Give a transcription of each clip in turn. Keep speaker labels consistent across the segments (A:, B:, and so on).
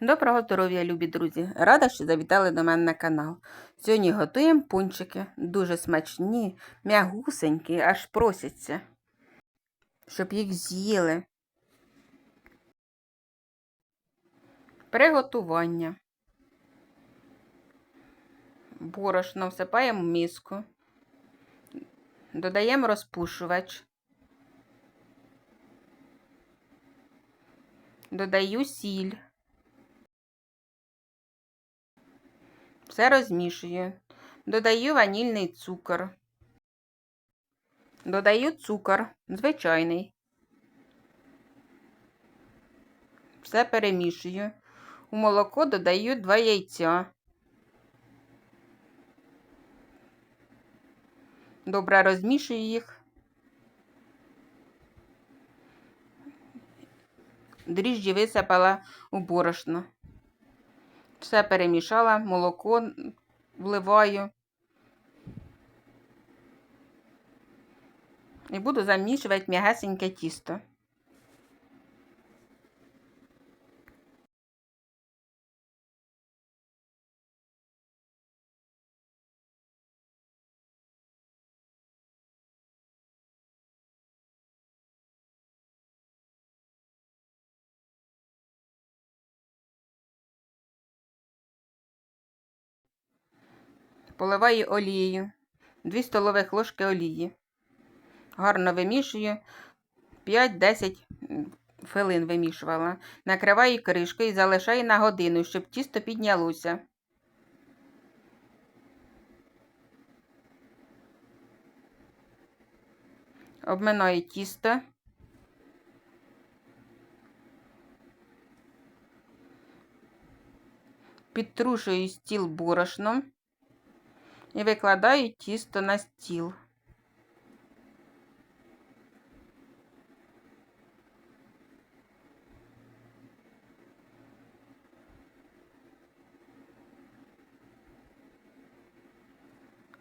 A: Доброго здоров'я, любі друзі! Рада, що завітали до мене на канал. Сьогодні готуємо пунчики. Дуже смачні, м'ягусенькі, аж просяться, щоб їх з'їли. Приготування. Борошно всипаємо в миску. Додаємо розпушувач. Додаю сіль. Все розмішую. Додаю ванільний цукор. Додаю цукор, звичайний. Все перемішую. У молоко додаю 2 яйця. Добре розмішую їх. Дріжджі висипала у борошно. Все перемішала, молоко вливаю. І буду замішувати м'ягесеньке тісто. Поливаю олією, 2 столових ложки олії. Гарно вимішую 5-10 хвилин вимішувала. Накриваю кришкою і залишаю на годину, щоб тісто піднялося. Обминаю тісто. Підтрушую стіл борошном і викладаю тісто на стіл.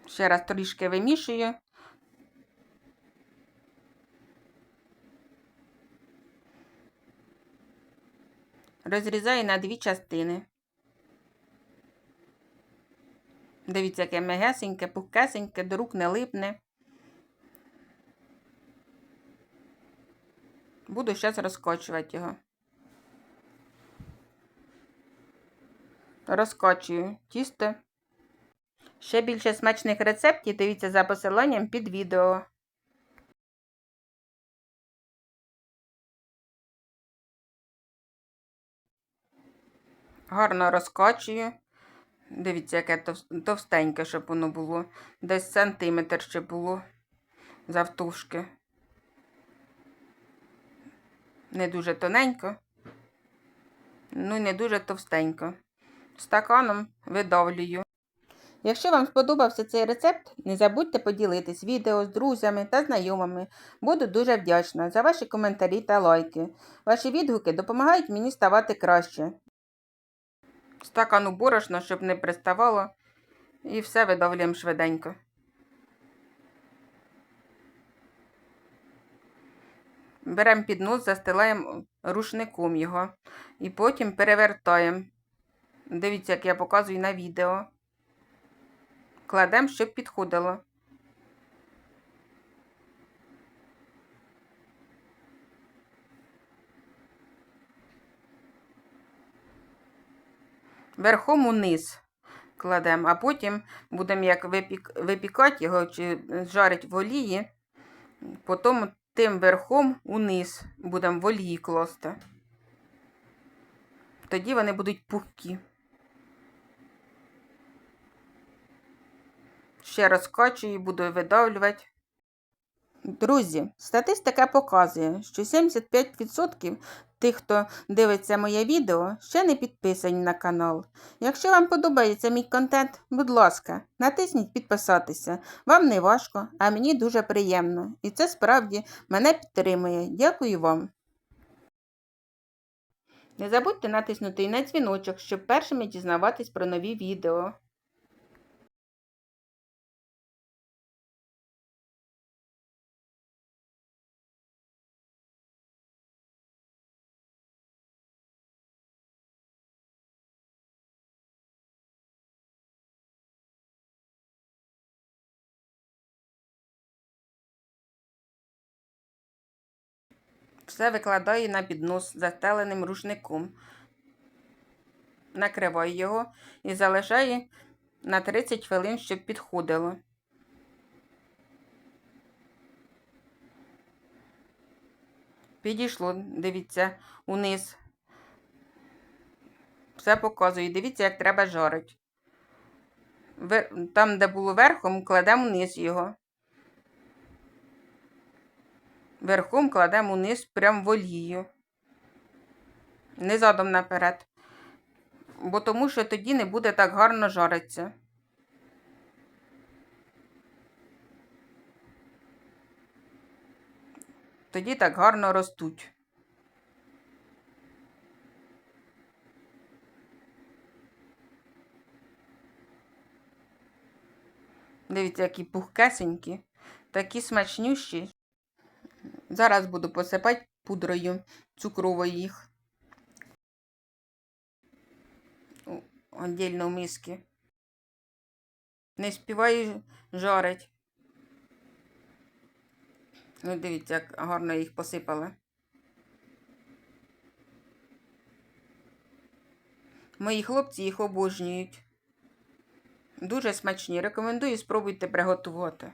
A: Ще раз трішки вимішую. Розрізаю на дві частини. Дивіться, яке м'ягесеньке, пухкесеньке, до рук не липне. Буду зараз розкочувати його. Розкочую тісто. Ще більше смачних рецептів дивіться за посиланням під відео. Гарно розкочую. Дивіться, яке товстеньке, щоб воно було. Десь сантиметр ще було завтушки. Не дуже тоненько, ну не дуже товстенько. Стаканом видавлюю. Якщо вам сподобався цей рецепт, не забудьте поділитись відео з друзями та знайомими. Буду дуже вдячна за ваші коментарі та лайки. Ваші відгуки допомагають мені ставати краще стакану борошна, щоб не приставало. І все видавлюємо швиденько. Беремо піднос, застилаємо рушником його і потім перевертаємо. Дивіться, як я показую на відео. Кладемо, щоб підходило. Верхом униз кладемо, а потім будемо як випік... випікати його чи жарити в олії, потім тим верхом униз будемо в олії класти. Тоді вони будуть пухкі. Ще розкачую, буду видавлювати. Друзі, статистика показує, що 75% тих, хто дивиться моє відео, ще не підписані на канал. Якщо вам подобається мій контент, будь ласка, натисніть підписатися. Вам не важко, а мені дуже приємно. І це справді мене підтримує. Дякую вам. Не забудьте натиснути і на дзвіночок, щоб першими дізнаватись про нові відео. Все викладаю на піднос застеленим рушником. Накриваю його і залишаю на 30 хвилин, щоб підходило. Підійшло, дивіться, униз. Все показую. Дивіться, як треба жарити. Там, де було верхом, кладемо вниз його. Верхом кладемо вниз прямо в олію. Не задом наперед. Бо тому що тоді не буде так гарно жаритися. Тоді так гарно ростуть. Дивіться, які пухкесенькі, такі смачнющі. Зараз буду посипати пудрою цукровою їх. Отдільно в миски. Не співаю жарить. Ну, дивіться, як гарно їх посипала. Мої хлопці їх обожнюють. Дуже смачні. Рекомендую спробуйте приготувати.